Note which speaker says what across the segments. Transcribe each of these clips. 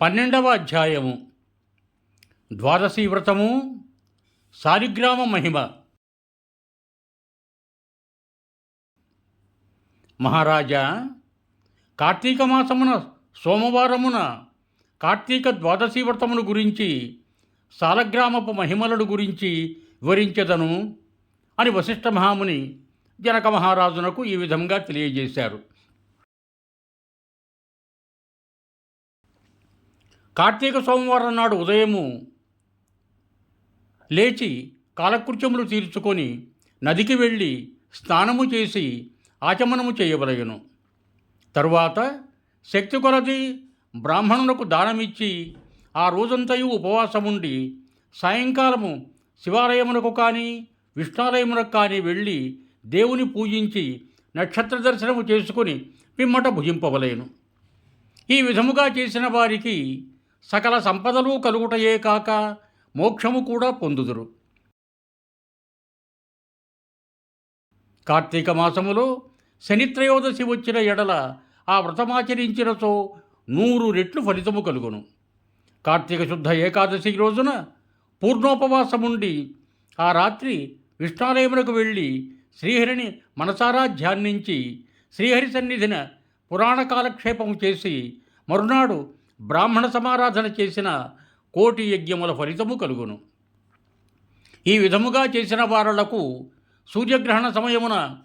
Speaker 1: పన్నెండవ అధ్యాయము. ద్వాదశీ వ్రతము సాలిగ్రామ మహిమ. మహారాజా కార్తీక మాసమున సోమవారమున కార్తీక ద్వాదశీ వ్రతమును గురించి సాలగ్రామపు మహిమలను గురించి వివరించదను అని వశిష్ఠ మహాముని జనక మహారాజునకు ఈ విధంగా తెలియజేశారు. కార్తీక సోమవారం నాడు ఉదయము లేచి కాలకృత్యములు తీర్చుకొని నదికి వెళ్ళి స్నానము చేసి ఆచమనము చేయవలయను. తరువాత శక్తి కొలది బ్రాహ్మణులకు దానమిచ్చి ఆ రోజంతయు ఉపవాసముండి సాయంకాలము శివాలయమునకు కానీ విష్ణాలయమునకు కానీ వెళ్ళి దేవుని పూజించి నక్షత్ర దర్శనము చేసుకుని పిమ్మట భుజింపవలేను ఈ విధముగా చేసిన వారికి సకల సంపదలు కలుగుటయే కాక మోక్షము కూడా పొందుదురు. కార్తీక మాసములో శనిత్రయోదశి వచ్చిన ఎడల ఆ వ్రతమాచరించినతో నూరు రెట్లు ఫలితము కలుగును. కార్తీక శుద్ధ ఏకాదశి రోజున పూర్ణోపవాసముండి ఆ రాత్రి విష్ణాలయమునకు వెళ్ళి శ్రీహరిని మనసారా ధ్యానించి శ్రీహరి సన్నిధిన పురాణ కాలక్షేపము చేసి మరునాడు బ్రాహ్మణ సమారాధన చేసిన కోటి యజ్ఞముల ఫలితము కలుగును. ఈ విధముగా చేసిన వారలకు సూర్యగ్రహణ సమయమున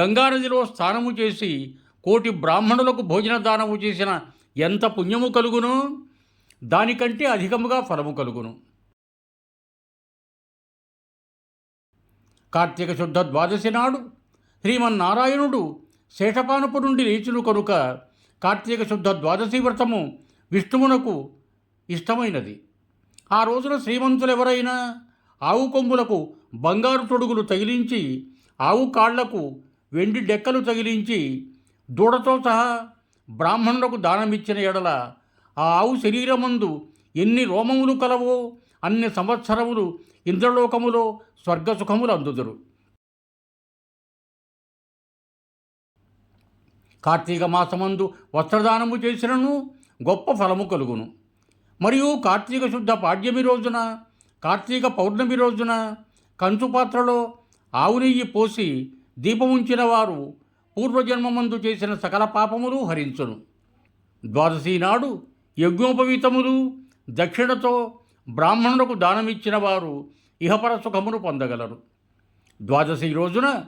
Speaker 1: గంగానదిలో స్నానము చేసి కోటి బ్రాహ్మణులకు భోజన దానము చేసిన ఎంత పుణ్యము కలుగును? దానికంటే అధికముగా ఫలము కలుగును. కార్తీక శుద్ధ ద్వాదశి నాడు శ్రీమన్నారాయణుడు శేషపానపు నుండి లేచును కనుక కార్తీక శుద్ధ ద్వాదశి వ్రతము విష్ణువునకు ఇష్టమైనది. ఆ రోజున శ్రీమంతులెవరైనా ఆవు కొంగులకు బంగారు తొడుగులు తగిలించి ఆవు కాళ్ళకు వెండి డెక్కలు తగిలించి దూడతో సహా బ్రాహ్మణులకు దానమిచ్చిన ఎడల ఆ ఆవు శరీరమందు ఎన్ని రోమములు కలవో అన్ని సంవత్సరములు ఇంద్రలోకములో స్వర్గసుఖములు అందుదురు. కార్తీక మాసమందు వస్త్రదానము చేసినను గొప్ప ఫలము కలుగును. మరియు కార్తీక శుద్ధ పాడ్యమి రోజున కార్తీక పౌర్ణమి రోజున కంచు పాత్రలో ఆవు నెయ్యి పోసి దీపముంచిన వారు పూర్వజన్మమందు చేసిన సకల పాపములు హరించును. ద్వాదశి నాడు యజ్ఞోపవీతములు దక్షిణతో బ్రాహ్మణులకు దానమిచ్చిన వారు ఇహపర సుఖమును పొందగలరు. ద్వాదశి రోజున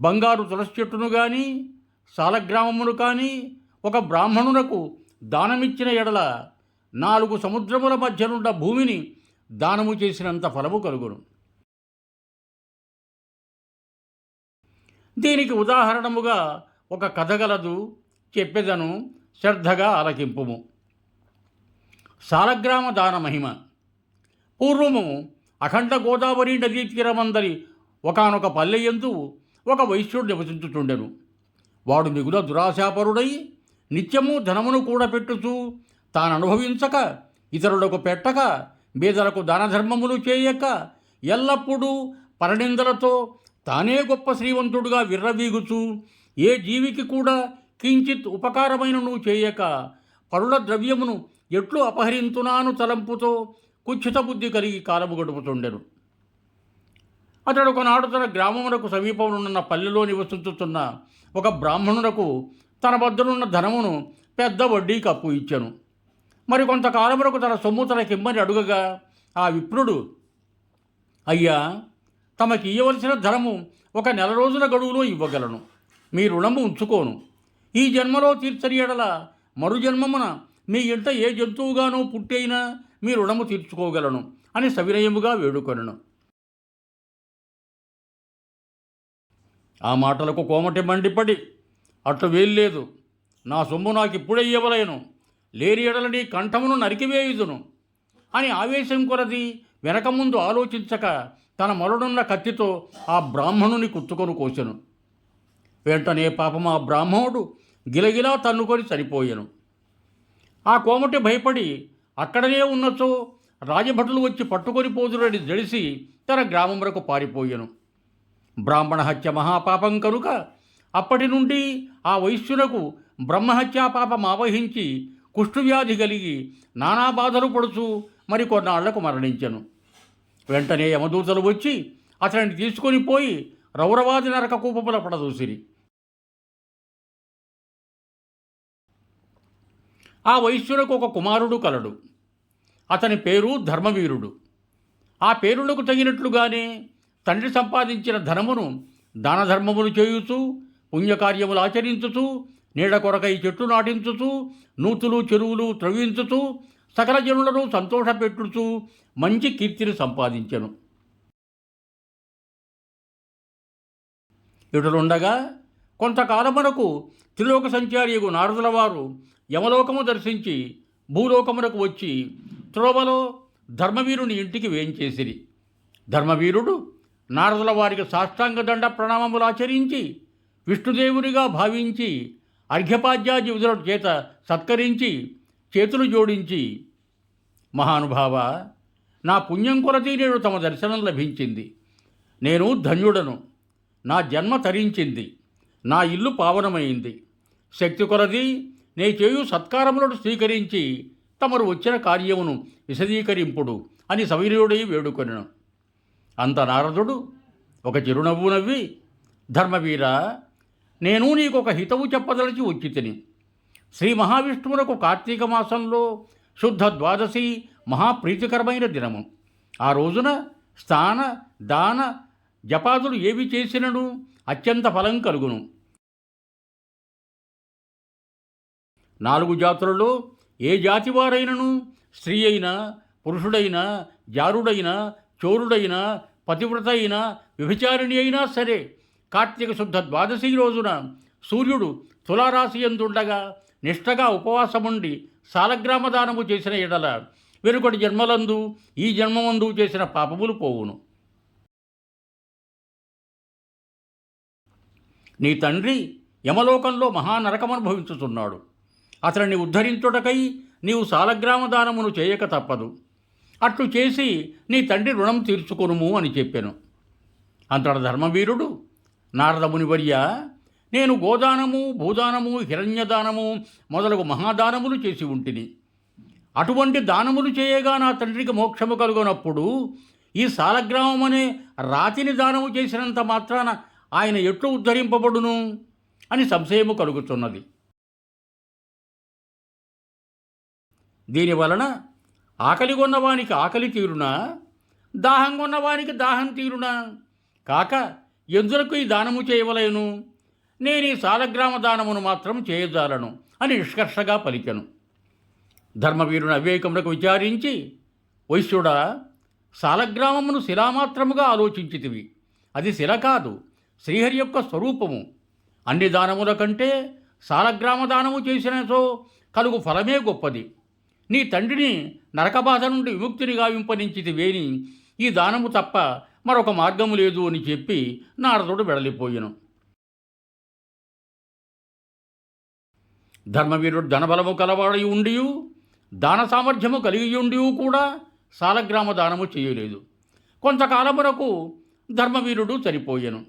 Speaker 1: బంగారు తులసి చెట్టును కానీ సాలగ్రామమును కానీ ఒక బ్రాహ్మణునకు దానమిచ్చిన ఎడల నాలుగు సముద్రముల మధ్యనుండ భూమిని దానము చేసినంత ఫలము కలుగును. దీనికి ఉదాహరణముగా ఒక కథ గలదు చెప్పెదను శ్రద్ధగా ఆలకింపుము. సాలగ్రామ దాన మహిమ. పూర్వము అఖండ గోదావరి నదీ తీరమందరి ఒకనొక పల్లెయందు ఒక వైశ్యుడు నివసించుచుండెను. వాడు మిగుల దురాశాపరుడై నిత్యము ధనమును కూడపెట్టుచు తాను అనుభవించక ఇతరులకు పెట్టక బీదలకు దానధర్మములు చేయక ఎల్లప్పుడూ పరనిందలతో తానే గొప్ప శ్రీవంతుడుగా విర్రవీగుచు ఏ జీవికి కూడా కించిత్ ఉపకారమైన నువ్వు చేయక పరుల ద్రవ్యమును ఎట్లు అపహరించునాను తలంపుతో కుచ్చిత బుద్ధి కలిగి కాలము గడుపుతుండెను. అతడు ఒకనాడు తన గ్రామమునకు సమీపమునున్న పల్లెలో నివసించుతున్న ఒక బ్రాహ్మణునకు తన వద్దనున్న ధనమును పెద్ద వడ్డీకి అప్పు ఇచ్చాను. మరి కొంతకాలమునకు తన సొమ్ము తనకిమ్మని అడుగగా ఆ విప్రుడు అయ్యా తమకి ఇవ్వవలసిన ధనము ఒక నెల రోజుల గడువులో ఇవ్వగలను. మీ రుణము ఉంచుకోను. ఈ జన్మలో తీర్చని ఎడల మరు జన్మమున మీ ఇంట ఏ జంతువుగానో పుట్టైనా మీ రుణము తీర్చుకోగలను అని సవినయముగా వేడుకొనను. ఆ మాటలకు కోమటి మండిపడి అట్లు వేల్లేదు. నా సొమ్ము నాకు ఇప్పుడే ఇవ్వలేను లేని ఎడలని కంఠమును నరికివేయుదును. అని ఆవేశం కొరది వెనక ముందు ఆలోచించక తన మొరడున్న కత్తితో ఆ బ్రాహ్మణుని కుత్తుకొని కోసెను. వెంటనే పాపం ఆ బ్రాహ్మణుడు గిలగిలా తన్నుకొని చనిపోయాను. ఆ కోమటి భయపడి అక్కడనే ఉన్నచో రాజభటులు వచ్చి పట్టుకొని పోదురని జడిసి తన గ్రామం వరకు పారిపోయాను. బ్రాహ్మణ హత్య మహాపాపం కనుక అప్పటి నుండి ఆ వైశ్యునకు బ్రహ్మహత్యా పాపం ఆవహించి కుష్ఠువ్యాధి కలిగి నానా బాధలు పడుచు మరి కొన్నాళ్ళకు మరణించను. వెంటనే యమదూతలు వచ్చి అతనిని తీసుకొని పోయి రౌరవాది నరక కూపముల పడదూసిరి ఆ వైశ్యులకు ఒక కుమారుడు కలడు. అతని పేరు ధర్మవీరుడు. ఆ పేరులకు తగినట్లుగానే తండ్రి సంపాదించిన ధనమును దానధర్మములు చేయుచూ చేయుచు పుణ్యకార్యములు ఆచరించుచు నీడ కొరకై చెట్లు నాటించుచు నూతులు చెరువులు త్రవ్వించుచు సకల జనులను సంతోషపెట్టుచు మంచి కీర్తిని సంపాదించెను. ఇటులుండగా కొంతకాలమునకు త్రిలోక సంచారియగు నారదుల వారు యమలోకము దర్శించి భూలోకమునకు వచ్చి త్రోవలో ధర్మవీరుని ఇంటికి వేయించేసిరి. ధర్మవీరుడు నారదుల వారికి సాష్టాంగ దండ ప్రణామములు ఆచరించి విష్ణుదేవునిగా భావించి అర్ఘ్యపాద్యాది విధుల చేత సత్కరించి చేతులు జోడించి మహానుభావ నా పుణ్యం కొలది నేడు తమ దర్శనం లభించింది. నేను ధన్యుడను. నా జన్మ తరించింది. నా ఇల్లు పావనమైంది. శక్తి కొలది నే చేయు సత్కారములను స్వీకరించి తమరు వచ్చిన కార్యమును విశదీకరింపుడు అని సవీర్యుడై వేడుకొనను. అంత నారదుడు ఒక చిరునవ్వు నవ్వి ధర్మవీర నేను నీకు ఒక హితవు చెప్పదలిచి వచ్చి తిని శ్రీ మహావిష్ణువునకు కార్తీక మాసంలో శుద్ధ ద్వాదశి మహాప్రీతికరమైన దినము. ఆ రోజున స్నాన దాన జపాదులు ఏవి చేసినను అత్యంత ఫలం కలుగును. నాలుగు జాతులలో ఏ జాతి వారైనను స్త్రీ అయినా పురుషుడైనా జారుడైనా చోరుడైనా పతివ్రత అయినా వ్యభిచారిణి అయినా సరే కార్తీక శుద్ధ ద్వాదశి రోజున సూర్యుడు తులారాశి ఎందుండగా నిష్టగా ఉపవాసముండి సాలగ్రామ దానము చేసిన ఎడల వెనుకటి జన్మలందు ఈ జన్మమందు చేసిన పాపములు పోవును. నీ తండ్రి యమలోకంలో మహానరకమనుభవించుతున్నాడు అతనిని ఉద్ధరించుటకై నీవు సాలగ్రామ దానమును చేయక తప్పదు. అట్లు చేసి నీ తండ్రి రుణం తీర్చుకొనుము అని చెప్పాను. అంతట ధర్మవీరుడు నారదమునివర్య నేను గోదానము భూదానము హిరణ్యదానము మొదలగు మహాదానములు చేసి ఉంటిని. అటువంటి దానములు చేయగా నా తండ్రికి మోక్షము కలుగునప్పుడు ఈ సాలగ్రామం అనే రాతిని దానము చేసినంత మాత్రాన ఆయన ఎట్లు ఉద్ధరింపబడును అని సంశయము కలుగుతున్నది. దీనివలన ఆకలి కొన్నవానికి ఆకలి తీరునా? దాహం కొన్నవానికి దాహం తీరునా? కాక ఎందులకు ఈ దానము చేయవలేను? నేను ఈ సాలగ్రామ దానమును మాత్రం చేయజాలను అని నిష్కర్షగా పలికెను. ధర్మవీరుని అవివేకములకు విచారించి వైశ్యుడా సాలగ్రామమును శిలామాత్రముగా ఆలోచించితివి. అది శిల కాదు శ్రీహరి యొక్క స్వరూపము. అన్ని దానముల కంటే సాలగ్రామ దానము చేసినతో కలుగు ఫలమే గొప్పది. నీ తండ్రిని నరకబాధ నుండి విముక్తిని గావింపనించితి వేని ఈ దానము తప్ప మరొక మార్గము లేదు అని చెప్పి నారదుడు వెడలిపోయాను. ధర్మవీరుడు ధనబలము కలవాడై ఉండియు దాన సామర్థ్యము కలిగి ఉండి కూడా సాలగ్రామ దానము చేయలేదు. కొంతకాలమునకు ధర్మవీరుడు చనిపోయాను.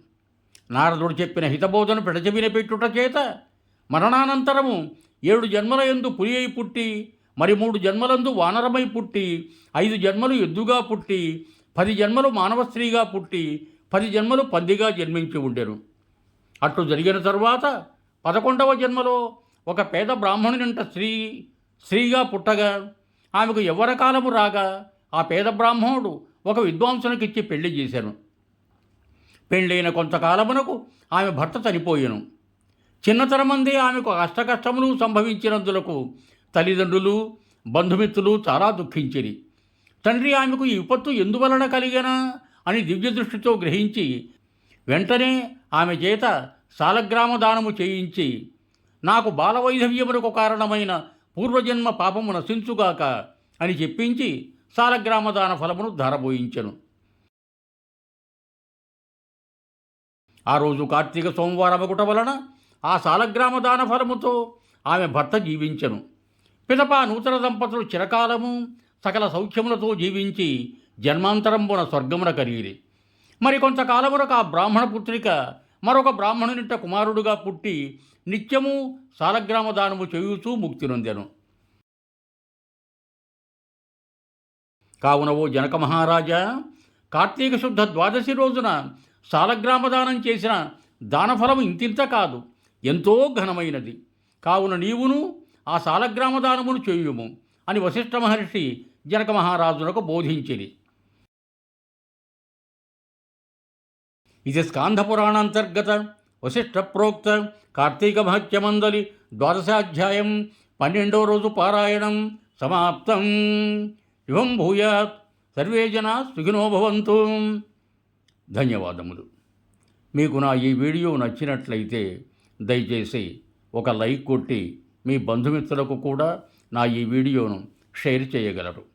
Speaker 1: నారదుడు చెప్పిన హితబోధను పెడచెవిన పెట్టుట చేత మరణానంతరము ఏడు జన్మల ఎందు పులి అయి పుట్టి మరి మూడు జన్మలందు వానరమై పుట్టి ఐదు జన్మలు ఎద్దుగా పుట్టి పది జన్మలు మానవ స్త్రీగా పుట్టి పది జన్మలు పందిగా జన్మించి ఉండెను. అట్లు జరిగిన తరువాత పదకొండవ జన్మలో ఒక పేద బ్రాహ్మణునింట స్త్రీ స్త్రీగా పుట్టగా ఆమెకు ఎవర కాలము రాగా ఆ పేద బ్రాహ్మణుడు ఒక విద్వాంసునికిచ్చి పెళ్ళి చేశాను. పెళ్ళైన కొంతకాలమునకు ఆమె భర్త చనిపోయాను. చిన్నతనమందే ఆమెకు అష్టకష్టములు సంభవించినందులకు తల్లిదండ్రులు బంధుమిత్రులు చాలా దుఃఖించిరి. తండ్రి ఆమెకు ఈ విపత్తు ఎందువలన కలిగనా అని దివ్యదృష్టితో గ్రహించి వెంటనే ఆమె చేత సాలగ్రామ దానము చేయించి నాకు బాలవైధవ్యమునకు కారణమైన పూర్వజన్మ పాపము నశించుగాక అని చెప్పించి సాలగ్రామ దాన ఫలమును ధారబోయించెను. ఆ రోజు కార్తీక సోమవారమగుట వలన ఆ సాలగ్రామ దాన ఫలముతో ఆమె భర్త జీవించెను. పిదప నూతన దంపతులు చిరకాలము సకల సౌఖ్యములతో జీవించి జన్మాంతరంబున స్వర్గమున కలిగిరి. మరి కొంతకాలమునకు ఆ బ్రాహ్మణ పుత్రిక మరొక బ్రాహ్మణునింట కుమారుడుగా పుట్టి నిత్యము సాలగ్రామ దానము చేయుచూ ముక్తి నొందెను. కావున ఓ జనక మహారాజా కార్తీక శుద్ధ ద్వాదశి రోజున సాలగ్రామ దానం చేసిన దానఫలము ఇంతింత కాదు ఎంతో ఘనమైనది. కావున నీవును ఆ సాలగ్రామ దానమును చేయుము అని వశిష్ఠ మహర్షి జనక మహారాజునకు బోధించిరి. ఇది స్కాంధపురాణాంతర్గత వశిష్ఠ ప్రోక్త కార్తీక మహత్యమందలి ద్వాదశాధ్యాయం పన్నెండో రోజు పారాయణం సమాప్తం. ఇవం భూయాత్. సర్వే జనా సుఖినో భవంతు. ధన్యవాదములు. మీకు నా ఈ వీడియో నచ్చినట్లయితే దయచేసి ఒక లైక్ కొట్టి మీ బంధుమిత్రులకు కూడా నా ఈ వీడియోను షేర్ చేయగలరు.